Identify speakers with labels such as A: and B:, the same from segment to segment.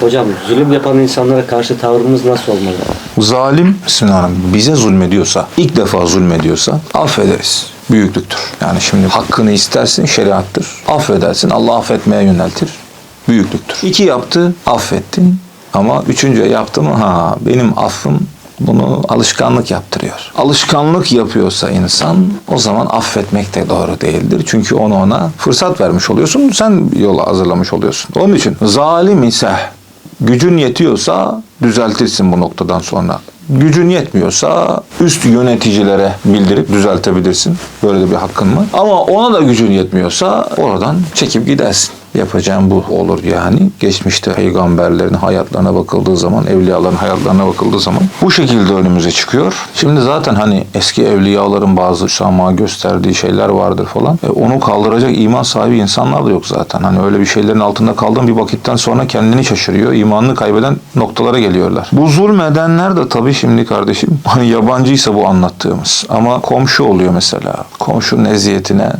A: Hocam zulüm yapan insanlara karşı tavrımız nasıl olmalı?
B: Zalim, Bismillahirrahmanirrahim, bize zulmediyorsa, ilk defa zulmediyorsa affederiz. Büyüklüktür. Yani şimdi hakkını istersin şeriattır. Affedersin Allah affetmeye yöneltir. Büyüklüktür. İki yaptı affettin ama üçüncüye yaptı mı ha benim affım bunu alışkanlık yaptırıyor. Alışkanlık yapıyorsa insan o zaman affetmek de doğru değildir. Çünkü onu ona fırsat vermiş oluyorsun. Sen yola hazırlamış oluyorsun. Onun için zalim ise gücün yetiyorsa düzeltirsin bu noktadan sonra. Gücün yetmiyorsa üst yöneticilere bildirip düzeltebilirsin. Böyle de bir hakkın var. Ama ona da gücün yetmiyorsa oradan çekip gidersin. Yapacağım bu olur yani. Geçmişte peygamberlerin hayatlarına bakıldığı zaman, evliyaların hayatlarına bakıldığı zaman bu şekilde önümüze çıkıyor. Şimdi zaten hani eski evliyaların bazı şama gösterdiği şeyler vardır falan. E, onu kaldıracak iman sahibi insanlar da yok zaten. Hani öyle bir şeylerin altında kaldığın bir vakitten sonra kendini şaşırıyor. imanını kaybeden noktalara geliyorlar. Bu zulmedenler de tabii şimdi kardeşim hani yabancıysa bu anlattığımız ama komşu oluyor mesela. Komşunun eziyetine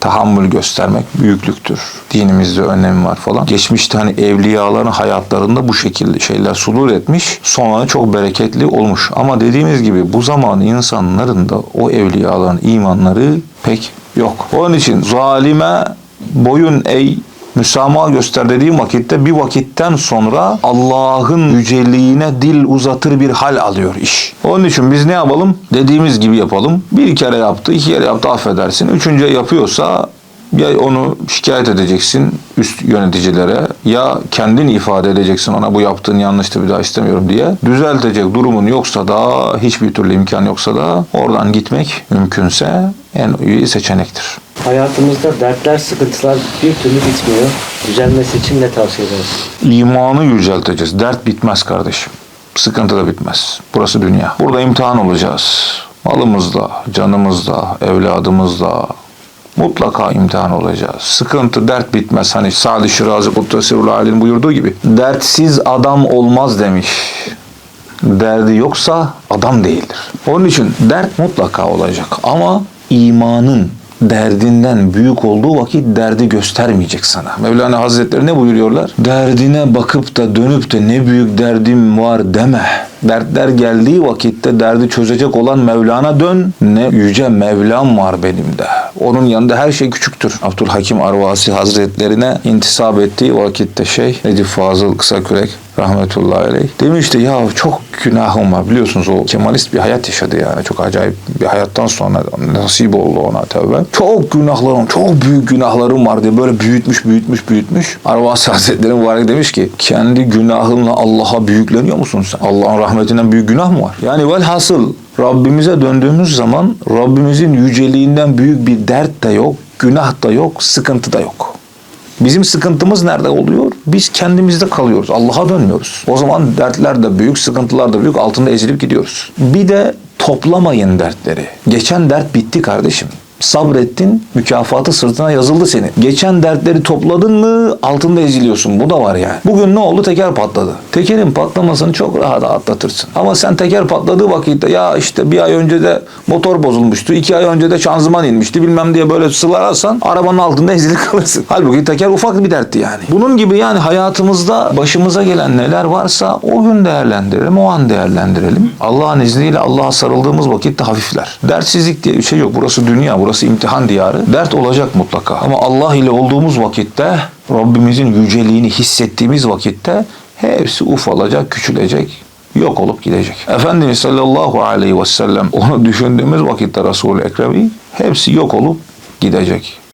B: tahammül göstermek büyüklüktür. Dinimizde önemi var falan. Geçmişte hani evliyaların hayatlarında bu şekilde şeyler sudur etmiş. Sonra çok bereketli olmuş. Ama dediğimiz gibi bu zaman insanların da o evliyaların imanları pek yok. Onun için zalime boyun eğ müsamaha göster dediğim vakitte bir vakitten sonra Allah'ın yüceliğine dil uzatır bir hal alıyor iş. Onun için biz ne yapalım? Dediğimiz gibi yapalım. Bir kere yaptı, iki kere yaptı affedersin. Üçüncüye yapıyorsa ya onu şikayet edeceksin üst yöneticilere ya kendin ifade edeceksin ona bu yaptığın yanlıştı bir daha istemiyorum diye. Düzeltecek durumun yoksa da hiçbir türlü imkan yoksa da oradan gitmek mümkünse en iyi seçenektir.
A: Hayatımızda dertler, sıkıntılar bir türlü bitmiyor. Düzelmesi için ne tavsiye ederiz?
B: İmanı yücelteceğiz. Dert bitmez kardeşim. Sıkıntı da bitmez. Burası dünya. Burada imtihan olacağız. Malımızla, canımızla, evladımızla mutlaka imtihan olacağız. Sıkıntı, dert bitmez. Hani Sadi Şirazi Kuddesirul Ali'nin buyurduğu gibi. Dertsiz adam olmaz demiş. Derdi yoksa adam değildir. Onun için dert mutlaka olacak. Ama imanın derdinden büyük olduğu vakit derdi göstermeyecek sana. Mevlana Hazretleri ne buyuruyorlar? Derdine bakıp da dönüp de ne büyük derdim var deme. Dertler geldiği vakitte derdi çözecek olan Mevlana dön. Ne yüce Mevlam var benim de. Onun yanında her şey küçüktür. Abdülhakim Arvasi Hazretlerine intisap ettiği vakitte şey Necip Fazıl Kısakürek rahmetullahi aleyh demişti ya çok günahım var biliyorsunuz o Kemalist bir hayat yaşadı yani çok acayip bir hayattan sonra nasip oldu ona tövbe. Çok günahlarım çok büyük günahlarım var diye böyle büyütmüş büyütmüş büyütmüş. Arvasi Hazretleri mübarek demiş ki kendi günahınla Allah'a büyükleniyor musun sen? Allah'ın rahmetinden büyük günah mı var? Yani velhasıl Rabbimize döndüğümüz zaman Rabbimizin yüceliğinden büyük bir dert de yok, günah da yok, sıkıntı da yok. Bizim sıkıntımız nerede oluyor? Biz kendimizde kalıyoruz. Allah'a dönmüyoruz. O zaman dertler de büyük, sıkıntılar da büyük. Altında ezilip gidiyoruz. Bir de toplamayın dertleri. Geçen dert bitti kardeşim. Sabrettin, mükafatı sırtına yazıldı senin. Geçen dertleri topladın mı altında eziliyorsun. Bu da var yani. Bugün ne oldu? Teker patladı. Tekerin patlamasını çok rahat atlatırsın. Ama sen teker patladığı vakitte ya işte bir ay önce de motor bozulmuştu. iki ay önce de şanzıman inmişti bilmem diye böyle sılarsan arabanın altında ezilip kalırsın. Halbuki teker ufak bir dertti yani. Bunun gibi yani hayatımızda başımıza gelen neler varsa o gün değerlendirelim, o an değerlendirelim. Allah'ın izniyle Allah'a sarıldığımız vakitte hafifler. Dertsizlik diye bir şey yok. Burası dünya, burası imtihan diyarı. Dert olacak mutlaka. Ama Allah ile olduğumuz vakitte Rabbimizin yüceliğini hissettiğimiz vakitte hepsi ufalacak, küçülecek, yok olup gidecek. Efendimiz sallallahu aleyhi ve sellem onu düşündüğümüz vakitte Resul-i Ekrem'i hepsi yok olup gidecek.